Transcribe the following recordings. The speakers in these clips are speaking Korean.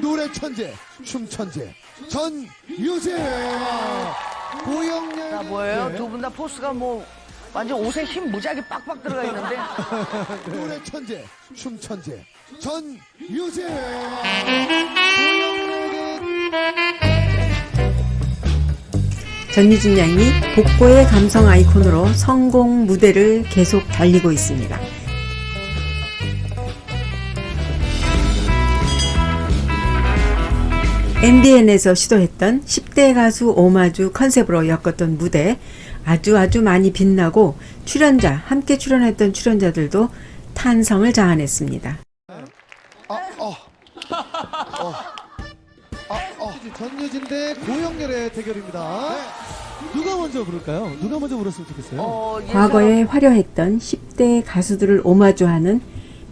노래 천재, 춤 천재, 전유재. 고영렬. 나 뭐예요? 네. 두분 다 포스가 뭐 완전 옷에 힘 무지하게 빡빡 들어가 있는데 노래 천재, 춤 천재, 전유재. 전유진 양이 복고의 감성 아이콘으로 성공 무대를 계속 달리고 있습니다. MBN에서 시도했던 10대 가수 오마주 컨셉으로 엮었던 무대 아주 아주 많이 빛나고 출연자 함께 출연했던 출연자들도 탄성을 자아냈습니다. 아, 어. 어. 아, 어. 전유진 대 고영렬의 대결입니다. 누가 먼저 부를까요? 누가 먼저 불렀으면 좋겠어요? 어, 과거에 화려했던 10대 가수들을 오마주하는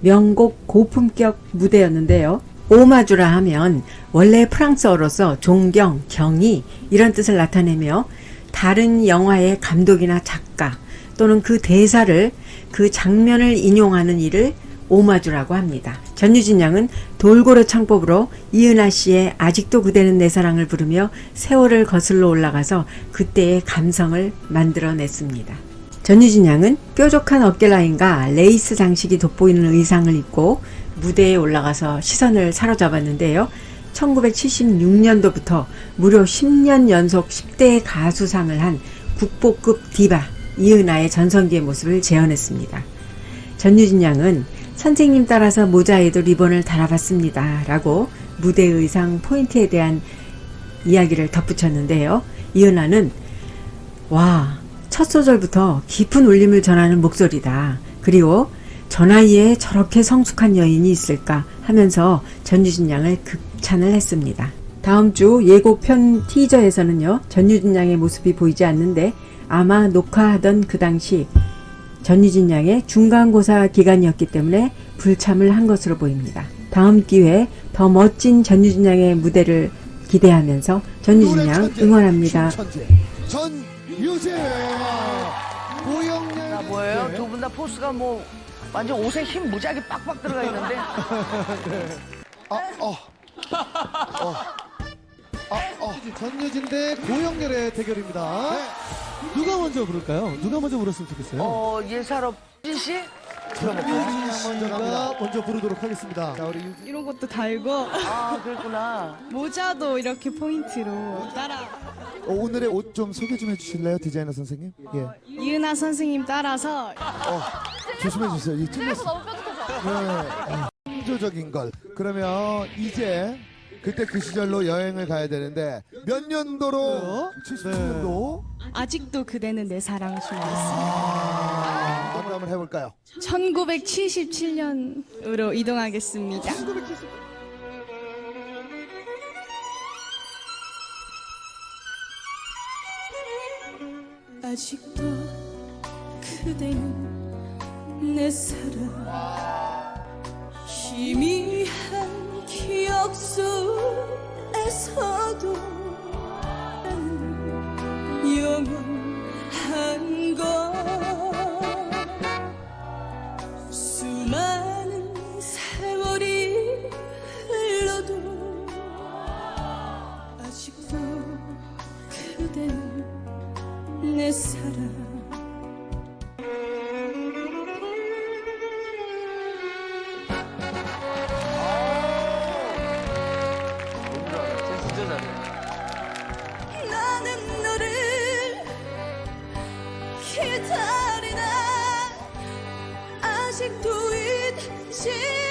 명곡 고품격 무대였는데요. 오마주라 하면 원래 프랑스어로서 존경, 경의 이런 뜻을 나타내며 다른 영화의 감독이나 작가 또는 그 대사를 그 장면을 인용하는 일을 오마주라고 합니다. 전유진 양은 돌고래 창법으로 이은하 씨의 아직도 그대는 내 사랑을 부르며 세월을 거슬러 올라가서 그때의 감성을 만들어냈습니다. 전유진 양은 뾰족한 어깨 라인과 레이스 장식이 돋보이는 의상을 입고 무대에 올라가서 시선을 사로잡았는데요. 1976년도부터 무려 10년 연속 10대 가수상을 한 국보급 디바 이은하의 전성기의 모습을 재현했습니다. 전유진 양은 선생님 따라서 모자에도 리본을 달아봤습니다. 라고 무대 의상 포인트에 대한 이야기를 덧붙였는데요. 이은하는 와, 첫 소절부터 깊은 울림을 전하는 목소리다. 그리고 저 나이에 저렇게 성숙한 여인이 있을까 하면서 전유진 양을 극찬을 했습니다. 다음 주 예고편 티저에서는요, 전유진 양의 모습이 보이지 않는데 아마 녹화하던 그 당시 전유진 양의 중간고사 기간이었기 때문에 불참을 한 것으로 보입니다. 다음 기회에 더 멋진 전유진 양의 무대를 기대하면서 전유진 양 천재, 응원합니다. 나 뭐예요? 네. 두분 다 포스가 뭐 완전 옷에 힘 무지하게 빡빡 들어가 있는데 아, 어. 어. 아, 어. 전유진 대 고영렬의 대결입니다. 누가 먼저 부를까요? 누가 먼저 불렀으면 좋겠어요? 어, 예사롭 진 씨? 전유진 제가 먼저 부르도록 하겠습니다. 자, 우리 유- 이런 것도 달고 아, 그랬구나. 모자도 이렇게 포인트로 따라 어, 오늘의 옷 좀 소개 좀 해주실래요, 디자이너 선생님? 예. 이은하 선생님 따라서 조심해 주세요. 이 찔렸어. 네. 창조적인 걸. 그러면 이제 그때 그 시절로 여행을 가야 되는데 몇 년도로? 77년도. 아직도 그대는 내 사랑 준비했습니다. 아, 한번 한번 해볼까요? 1977년으로 이동하겠습니다. 아직도 그대는 내 사랑. 희미한 기억 속에서도 영원한 것. 수많은 세월이 흘러도 아직도 그대는 내 사랑 기다리나 아직도 잊지